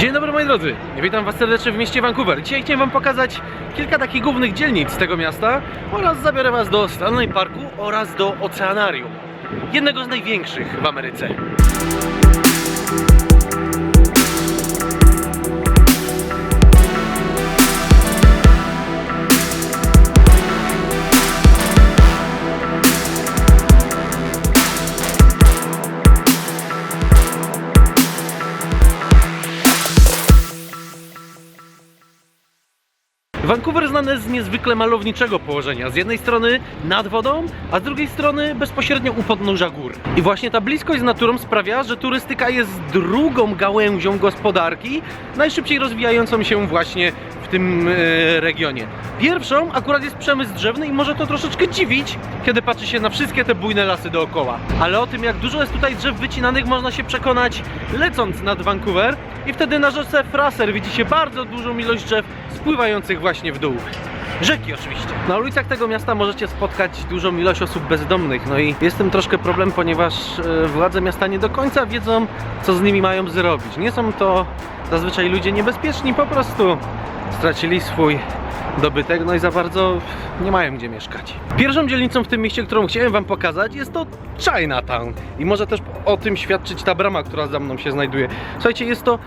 Dzień dobry moi drodzy, witam was serdecznie w mieście Vancouver. Dzisiaj chciałem wam pokazać kilka takich głównych dzielnic tego miasta oraz zabiorę was do Stanley Parku oraz do Oceanarium, jednego z największych w Ameryce. Vancouver znany jest z niezwykle malowniczego położenia. Z jednej strony nad wodą, a z drugiej strony bezpośrednio u podnóża gór. I właśnie ta bliskość z naturą sprawia, że turystyka jest drugą gałęzią gospodarki, najszybciej rozwijającą się właśnie w tym e, regionie. Pierwszą akurat jest przemysł drzewny i może to troszeczkę dziwić, kiedy patrzy się na wszystkie te bujne lasy dookoła. Ale o tym, jak dużo jest tutaj drzew wycinanych, można się przekonać lecąc nad Vancouver i wtedy na rzece Fraser widzi się bardzo dużą ilość drzew spływających właśnie w dół. Rzeki oczywiście. Na ulicach tego miasta możecie spotkać dużą ilość osób bezdomnych. No i jest tym troszkę problem, ponieważ e, władze miasta nie do końca wiedzą, co z nimi mają zrobić. Nie są to zazwyczaj ludzie niebezpieczni, po prostu stracili swój dobytek, no i za bardzo nie mają gdzie mieszkać. Pierwszą dzielnicą w tym mieście, którą chciałem wam pokazać jest to Chinatown. I może też o tym świadczyć ta brama, która za mną się znajduje. Słuchajcie, jest to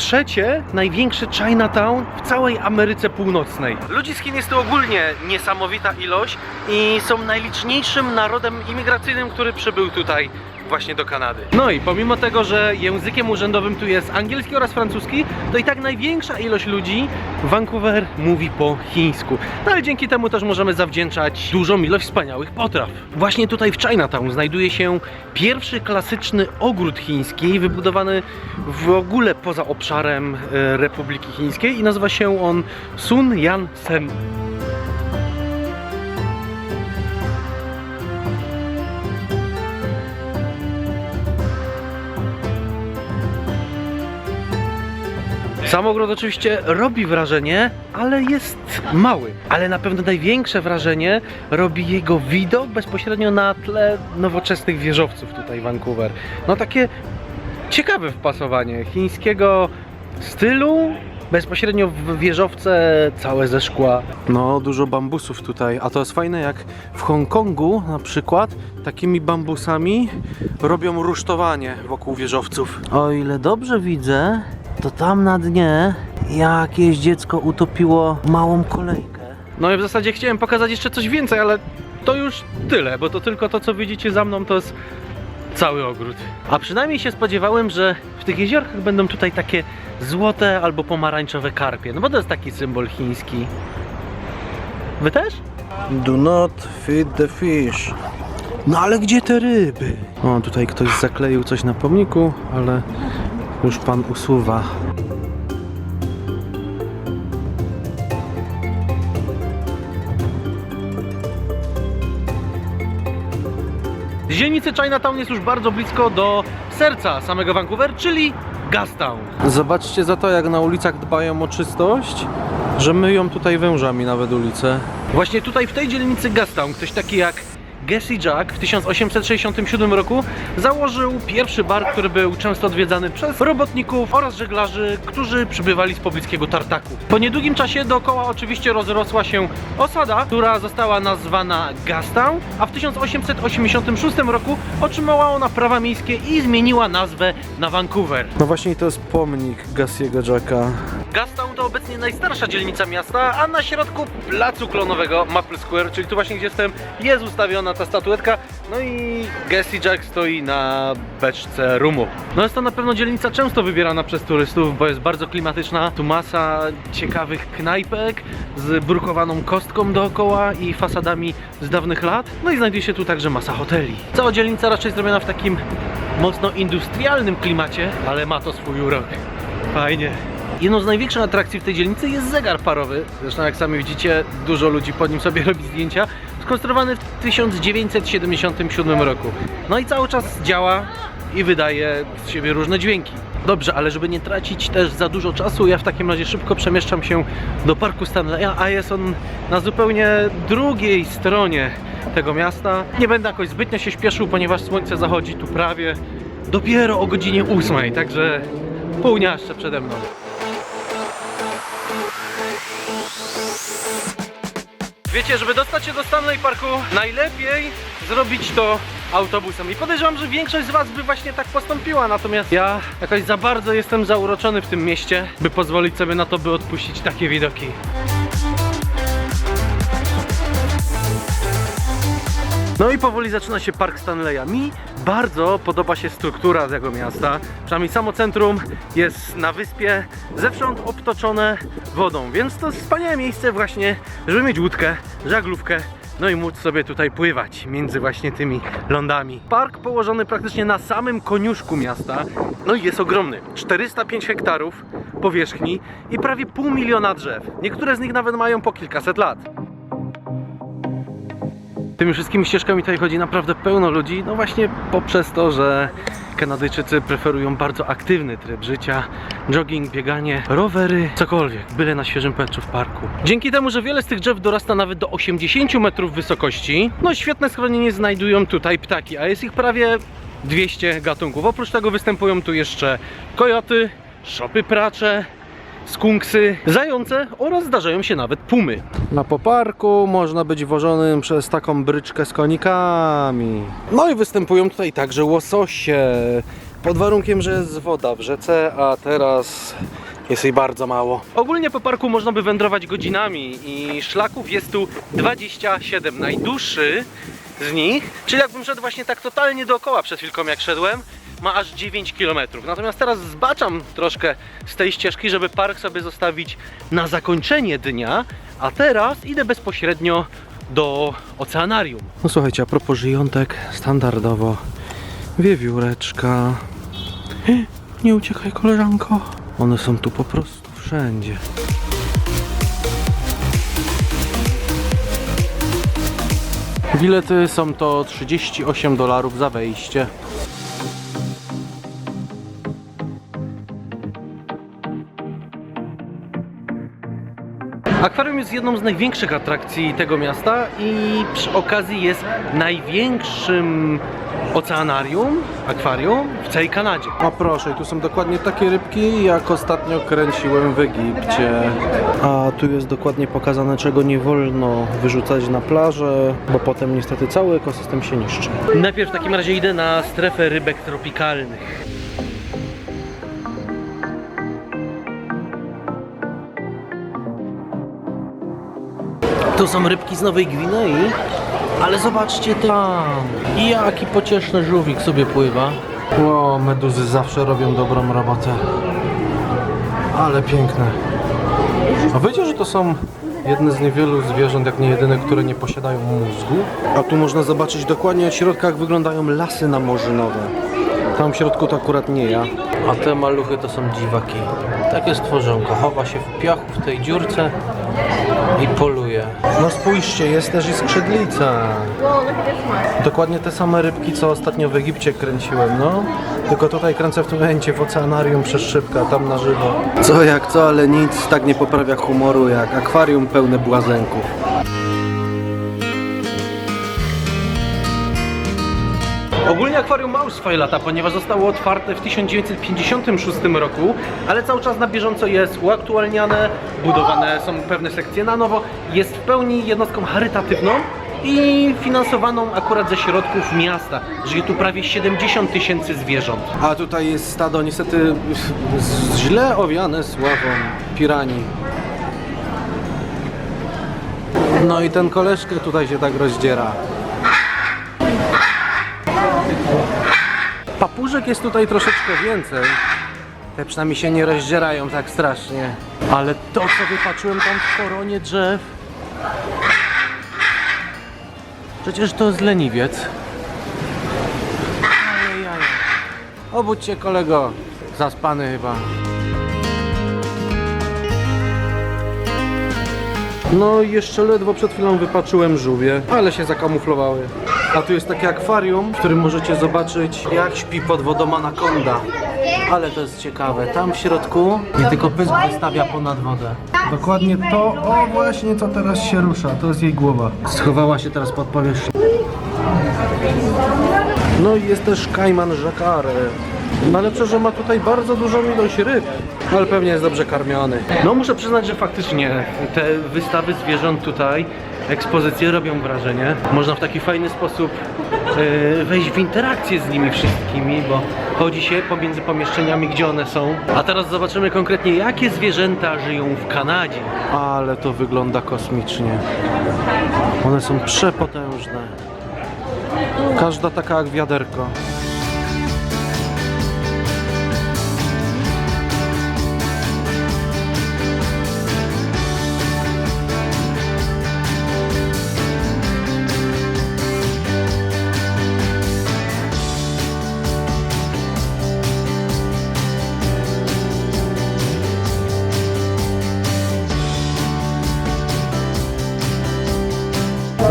trzecie największe Chinatown w całej Ameryce Północnej. Ludzi z Chin jest tu ogólnie niesamowita ilość i są najliczniejszym narodem imigracyjnym, który przybył tutaj właśnie do Kanady. No i pomimo tego, że językiem urzędowym tu jest angielski oraz francuski, to i tak największa ilość ludzi w Vancouver mówi po chińsku. No ale dzięki temu też możemy zawdzięczać dużą ilość wspaniałych potraw. Właśnie tutaj w Chinatown znajduje się pierwszy klasyczny ogród chiński, wybudowany w ogóle poza obszarem e, Republiki Chińskiej i nazywa się on Sun Yan Sen. Sam ogród oczywiście robi wrażenie, ale jest mały. Ale na pewno największe wrażenie robi jego widok bezpośrednio na tle nowoczesnych wieżowców tutaj w Vancouver. No takie ciekawe wpasowanie chińskiego stylu. Bezpośrednio w wieżowce całe ze szkła. No, dużo bambusów tutaj. A to jest fajne, jak w Hongkongu na przykład takimi bambusami robią rusztowanie wokół wieżowców. O ile dobrze widzę, to tam na dnie jakieś dziecko utopiło małą kolejkę. No i w zasadzie chciałem pokazać jeszcze coś więcej, ale to już tyle, bo to tylko to, co widzicie za mną, to jest cały ogród. A przynajmniej się spodziewałem, że w tych jeziorkach będą tutaj takie złote albo pomarańczowe karpie, no bo to jest taki symbol chiński. Wy też? Do not feed the fish. No ale gdzie te ryby? O, tutaj ktoś zakleił coś na pomniku, ale już pan usuwa. Z dzielnicy Chinatown jest już bardzo blisko do serca samego Vancouver, czyli Gastown. Zobaczcie za to, jak na ulicach dbają o czystość, że myją tutaj wężami nawet ulice. Właśnie tutaj w tej dzielnicy Gastown ktoś taki jak Gessie Jack w 1867 roku założył pierwszy bar, który był często odwiedzany przez robotników oraz żeglarzy, którzy przybywali z pobliskiego Tartaku. Po niedługim czasie dookoła oczywiście rozrosła się osada, która została nazwana Gastown, a w 1886 roku otrzymała ona prawa miejskie i zmieniła nazwę na Vancouver. No właśnie to jest pomnik Gassiego Jacka. Gastown to obecnie najstarsza dzielnica miasta, a na środku placu klonowego Maple Square, czyli tu właśnie gdzie jestem, jest ustawiona ta statuetka. No i Gessie Jack stoi na beczce rumu. No jest to na pewno dzielnica często wybierana przez turystów, bo jest bardzo klimatyczna. Tu masa ciekawych knajpek z brukowaną kostką dookoła i fasadami z dawnych lat. No i znajduje się tu także masa hoteli. Cała dzielnica raczej zrobiona w takim mocno industrialnym klimacie, ale ma to swój urok. Fajnie. Jedną z największych atrakcji w tej dzielnicy jest zegar parowy. Zresztą jak sami widzicie, dużo ludzi pod nim sobie robi zdjęcia. Skonstruowany w 1977 roku. No i cały czas działa i wydaje z siebie różne dźwięki. Dobrze, ale żeby nie tracić też za dużo czasu, ja w takim razie szybko przemieszczam się do parku Stanleya, a jest on na zupełnie drugiej stronie tego miasta. Nie będę jakoś zbytnio się śpieszył, ponieważ słońce zachodzi tu prawie dopiero o godzinie 8, także pół dnia jeszcze przede mną. Wiecie, żeby dostać się do Stanley Parku, najlepiej zrobić to autobusem. I podejrzewam, że większość z Was by właśnie tak postąpiła, natomiast ja jakoś za bardzo jestem zauroczony w tym mieście, by pozwolić sobie na to, by odpuścić takie widoki. No i powoli zaczyna się Park Stanleya. Mi bardzo podoba się struktura tego miasta. Przynajmniej samo centrum jest na wyspie, zewsząd obtoczone wodą, więc to wspaniałe miejsce właśnie, żeby mieć łódkę, żaglówkę, no i móc sobie tutaj pływać między właśnie tymi lądami. Park położony praktycznie na samym koniuszku miasta, no i jest ogromny. 405 hektarów powierzchni i prawie pół miliona drzew. Niektóre z nich nawet mają po kilkaset lat. Tymi wszystkimi ścieżkami tutaj chodzi naprawdę pełno ludzi, no właśnie poprzez to, że Kanadyjczycy preferują bardzo aktywny tryb życia, jogging, bieganie, rowery, cokolwiek, byle na świeżym powietrzu w parku. Dzięki temu, że wiele z tych drzew dorasta nawet do 80 metrów wysokości, no świetne schronienie znajdują tutaj ptaki, a jest ich prawie 200 gatunków. Oprócz tego występują tu jeszcze kojoty, szopy pracze, skunksy, zające oraz zdarzają się nawet pumy. Na poparku można być wożonym przez taką bryczkę z konikami. No i występują tutaj także łososie. Pod warunkiem, że jest woda w rzece, a teraz jest jej bardzo mało. Ogólnie po parku można by wędrować godzinami i szlaków jest tu 27. Najdłuższy z nich, czyli jakbym szedł właśnie tak totalnie dookoła przed chwilką jak szedłem, ma aż 9 km. Natomiast teraz zbaczam troszkę z tej ścieżki, żeby park sobie zostawić na zakończenie dnia, a teraz idę bezpośrednio do oceanarium. No słuchajcie, a propos żyjątek, standardowo wiewióreczka. Nie uciekaj koleżanko. One są tu po prostu wszędzie. Bilety są to 38 dolarów za wejście. Akwarium jest jedną z największych atrakcji tego miasta i przy okazji jest największym oceanarium, akwarium w całej Kanadzie. A proszę, tu są dokładnie takie rybki, jak ostatnio kręciłem w Egipcie. A tu jest dokładnie pokazane, czego nie wolno wyrzucać na plażę, bo potem niestety cały ekosystem się niszczy. Najpierw w takim razie idę na strefę rybek tropikalnych. Tu są rybki z Nowej Gwinei, ale zobaczcie tam. Jaki pocieszny żółwik sobie pływa. O, meduzy zawsze robią dobrą robotę. Ale piękne. A wiecie, że to są jedne z niewielu zwierząt, jak nie jedyne, które nie posiadają mózgu? A tu można zobaczyć dokładnie od środka, jak wyglądają lasy namorzynowe. Tam w środku to akurat nie ja. A te maluchy to są dziwaki. Takie stworzonko. Chowa się w piachu w tej dziurce i poluje. No spójrzcie, jest też i skrzydlica. Dokładnie te same rybki, co ostatnio w Egipcie kręciłem, no. Tylko tutaj kręcę w tym momencie w oceanarium przez szybkę, a tam na żywo. Co jak co, ale nic tak nie poprawia humoru jak akwarium pełne błazenków. Ogólnie akwarium ma już swoje lata, ponieważ zostało otwarte w 1956 roku, ale cały czas na bieżąco jest uaktualniane, budowane są pewne sekcje na nowo, jest w pełni jednostką charytatywną i finansowaną akurat ze środków miasta. Żyje tu prawie 70 tysięcy zwierząt. A tutaj jest stado niestety źle owiane sławą piranii. No i ten koleżkę tutaj się tak rozdziera. Papużek jest tutaj troszeczkę więcej. Te przynajmniej się nie rozdzierają tak strasznie. Ale to, co wypatrzyłem tam w koronie drzew, przecież to jest leniwiec. Ale. Obudź się kolego. Zaspany chyba. No jeszcze ledwo przed chwilą wypatrzyłem żółwie, ale się zakamuflowały. A tu jest takie akwarium, w którym możecie zobaczyć jak śpi pod wodą anakonda. Ale to jest ciekawe. Tam w środku Nie tylko pysk wystawia ponad wodę. dokładnie to, o właśnie co teraz się rusza. To jest jej głowa. Schowała się teraz pod powierzchnią. No i jest też kajman Jacare. Najlepsze, że ma tutaj bardzo dużą ilość ryb. Ale pewnie jest dobrze karmiony. No muszę przyznać, że faktycznie te wystawy zwierząt tutaj, ekspozycje robią wrażenie. Można w taki fajny sposób e, wejść w interakcję z nimi wszystkimi, bo chodzi się pomiędzy pomieszczeniami, gdzie one są. A teraz zobaczymy konkretnie, jakie zwierzęta żyją w Kanadzie. Ale to wygląda kosmicznie. One są przepotężne. Każda taka jak wiaderko.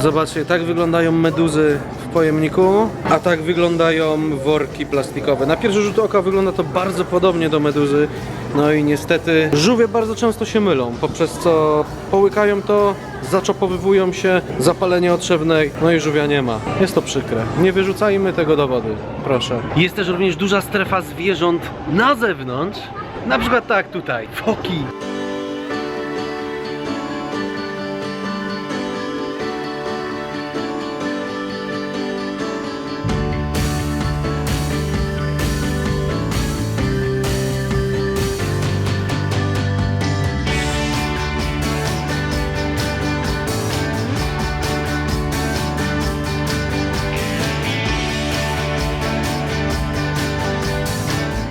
Zobaczcie, tak wyglądają meduzy w pojemniku, a tak wyglądają worki plastikowe. Na pierwszy rzut oka wygląda to bardzo podobnie do meduzy. No i niestety żółwie bardzo często się mylą, poprzez co połykają to, zaczopowywują się, zapalenie otrzewnej, no i żółwia nie ma. Jest to przykre. Nie wyrzucajmy tego do wody, proszę. Jest też również duża strefa zwierząt na zewnątrz, na przykład tak tutaj, foki.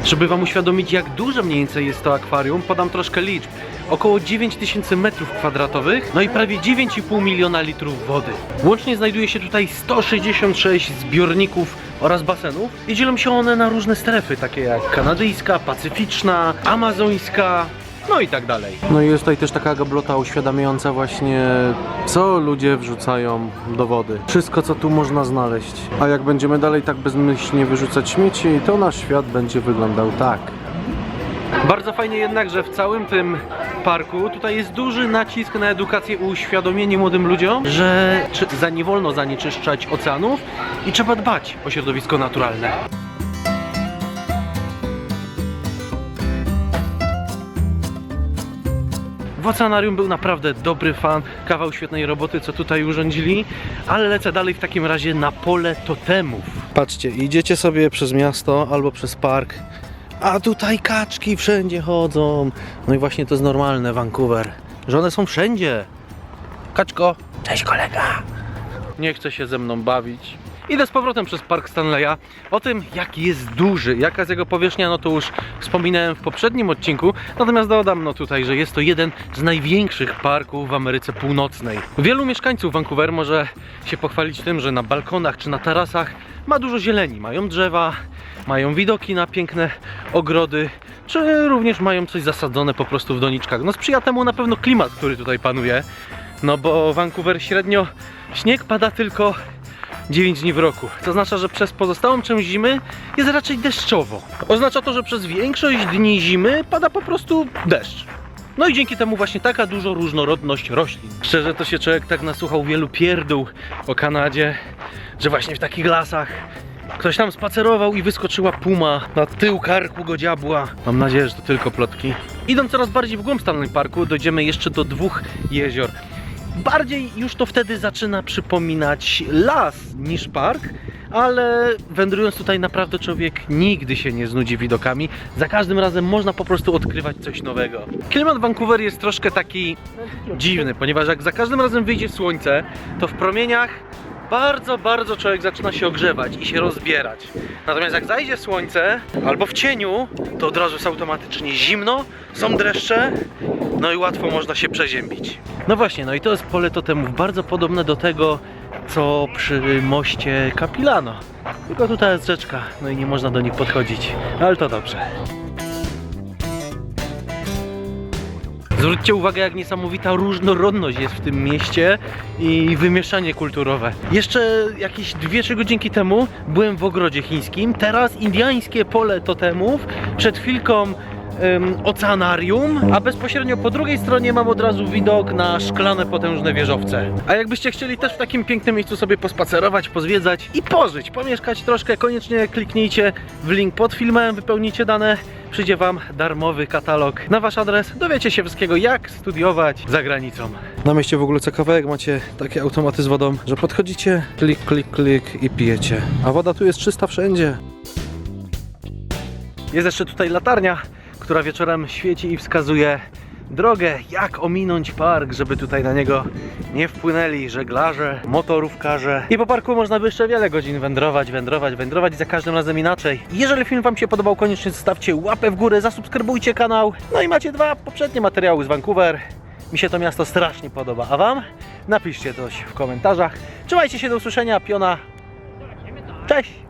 Żeby Wam uświadomić, jak duże mniej więcej jest to akwarium, podam troszkę liczb. Około 9000 metrów kwadratowych, no i prawie 9,5 miliona litrów wody. Łącznie znajduje się tutaj 166 zbiorników oraz basenów i dzielą się one na różne strefy, takie jak kanadyjska, pacyficzna, amazońska, no i tak dalej. No i jest tutaj też taka gablota uświadamiająca właśnie, co ludzie wrzucają do wody. Wszystko, co tu można znaleźć. A jak będziemy dalej tak bezmyślnie wyrzucać śmieci, to nasz świat będzie wyglądał tak. Bardzo fajnie jednak, że w całym tym parku tutaj jest duży nacisk na edukację uświadomienie młodym ludziom, że za nie wolno zanieczyszczać oceanów i trzeba dbać o środowisko naturalne. Oceanarium był naprawdę dobry fan, kawał świetnej roboty, co tutaj urządzili, ale lecę dalej w takim razie na pole totemów. Patrzcie, idziecie sobie przez miasto albo przez park, a tutaj kaczki wszędzie chodzą. No i właśnie to jest normalne, Vancouver, że one są wszędzie. Kaczko, cześć kolega. nie chce się ze mną bawić. Idę z powrotem przez Park Stanleya. O tym, jak jest duży, jaka jest jego powierzchnia, no to już wspominałem w poprzednim odcinku. Natomiast dodam no tutaj, że jest to jeden z największych parków w Ameryce Północnej. Wielu mieszkańców Vancouver może się pochwalić tym, że na balkonach czy na tarasach ma dużo zieleni. Mają drzewa, mają widoki na piękne ogrody, czy również mają coś zasadzone po prostu w doniczkach. No sprzyja temu na pewno klimat, który tutaj panuje. No bo Vancouver średnio śnieg pada tylko 9 dni w roku. Co oznacza, że przez pozostałą część zimy jest raczej deszczowo. Oznacza to, że przez większość dni zimy pada po prostu deszcz. No i dzięki temu właśnie taka dużo różnorodność roślin. Szczerze to się człowiek tak nasłuchał wielu pierdół o Kanadzie, że właśnie w takich lasach ktoś tam spacerował i wyskoczyła puma na tył karku go diabła. Mam nadzieję, że to tylko plotki. Idąc coraz bardziej w głąb Stanley Parku, dojdziemy jeszcze do dwóch jezior. Bardziej już to wtedy zaczyna przypominać las niż park, ale wędrując tutaj naprawdę człowiek nigdy się nie znudzi widokami. Za każdym razem można po prostu odkrywać coś nowego. Klimat Vancouver jest troszkę taki dziwny, ponieważ jak za każdym razem wyjdzie słońce, to w promieniach bardzo, bardzo człowiek zaczyna się ogrzewać i się rozbierać. Natomiast jak zajdzie słońce albo w cieniu, to od razu jest automatycznie zimno, są dreszcze, no i łatwo można się przeziębić. No właśnie, no i to jest pole totemów bardzo podobne do tego, co przy moście Capilano. Tylko tutaj jest rzeczka, no i nie można do nich podchodzić, ale to dobrze. Zwróćcie uwagę, jak niesamowita różnorodność jest w tym mieście i wymieszanie kulturowe. Jeszcze jakieś 2-3 godzinki temu byłem w ogrodzie chińskim, teraz indiańskie pole totemów. Przed chwilką ym, oceanarium, a bezpośrednio po drugiej stronie mam od razu widok na szklane, potężne wieżowce. A jakbyście chcieli też w takim pięknym miejscu sobie pospacerować, pozwiedzać i pożyć, pomieszkać troszkę, koniecznie kliknijcie w link pod filmem, wypełnijcie dane, przyjdzie Wam darmowy katalog na Wasz adres, dowiecie się wszystkiego, jak studiować za granicą. Na mieście w ogóle jak macie takie automaty z wodą, że podchodzicie, klik, klik, klik i pijecie. A woda tu jest czysta wszędzie. Jest jeszcze tutaj latarnia, która wieczorem świeci i wskazuje drogę, jak ominąć park, żeby tutaj na niego nie wpłynęli żeglarze, motorówkarze. I po parku można by jeszcze wiele godzin wędrować, wędrować, wędrować i za każdym razem inaczej. Jeżeli film Wam się podobał, koniecznie zostawcie łapę w górę, zasubskrybujcie kanał. No i macie dwa poprzednie materiały z Vancouver. Mi się to miasto strasznie podoba, a Wam? Napiszcie coś w komentarzach. Trzymajcie się do usłyszenia, piona. Cześć!